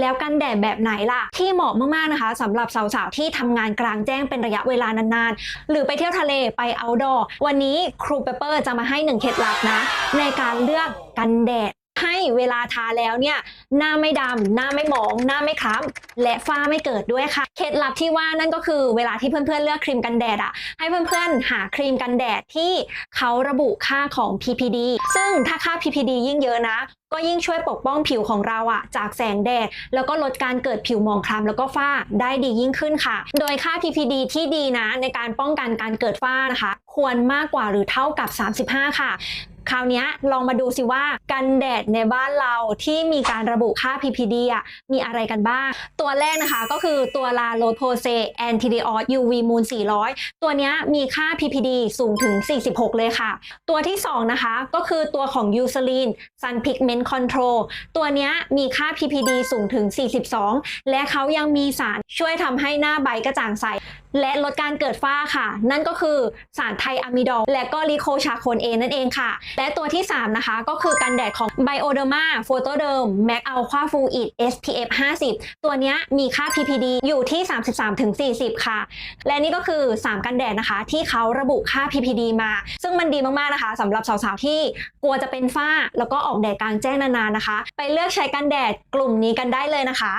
แล้วกันแดดแบบไหนล่ะ ที่เหมาะมากๆนะคะสำหรับสาวๆที่ทำงานกลางแจ้งเป็นระยะเวลานานๆ หรือไปเที่ยวทะเลไปเอาดอวันนี้ครูเปเปอร์จะมาให้หนึ่งเคล็ดลับนะ ในการเลือกกันแดด ให้เวลาทาแล้วเนี่ยหน้าไม่ดำหน้าไม่หมอง หน้าไม่คล้ำและฝ้าไม่เกิดด้วยค่ะ เคล็ดลับที่ว่านั่นก็คือเวลาที่เพื่อนๆเลือกครีมกันแดดอะให้เพื่อนๆหาครีมกันแดดที่เขาระบุค่าของ PPD ซึ่งถ้าค่า PPD ยิ่งเยอะนะ ก็ยิ่งช่วยปกป้องผิวของเราอะจากแสงแดด แล้วก็ลดการเกิดผิวหมองคล้ำแล้วก็ฝ้าได้ดียิ่งขึ้นค่ะ โดยค่า PPD ที่ดีนะในการป้องกันการเกิดฝ้านะคะ ควรมากกว่าหรือเท่ากับ 35 ค่ะ คราวนี้ลองมาดูสิว่ากันแดดในบ้านเราที่มีการระบุค่า PPD อะมีอะไรกันบ้าง ตัวแรกนะคะก็คือตัว La Roche Posay Anti-Dior UV Moon 400 ตัวนี้มีค่า PPD สูงถึง 46 เลยค่ะ ตัวที่ 2 นะคะก็คือตัวของ Eucerin Sun Pigment Control ตัวนี้มีค่า PPD สูงถึง 42 และเขายังมีสารช่วยทำให้หน้าใบกระจ่างใสและลดการเกิดฝ้าค่ะ นั่นก็คือสารไทอะมิดอลและก็ลิโคชาโคนเอนั่นเองค่ะ และตัวที่ 3 นะคะ ก็คือกันแดดของ Bioderma Photoderm Mac Alpha Fluid SPF 50 ตัวนี้มีค่า PPD อยู่ที่ 33-40 ค่ะ และนี่ก็คือ 3 กันแดดนะคะ ที่เขาระบุค่า PPD มา ซึ่งมันดีมากๆนะคะสำหรับสาวๆที่กลัวจะเป็นฝ้า แล้วก็ออกแดดกลางแจ้งนานๆนะคะ ไปเลือกใช้กันแดดกลุ่มนี้กันได้เลยนะคะ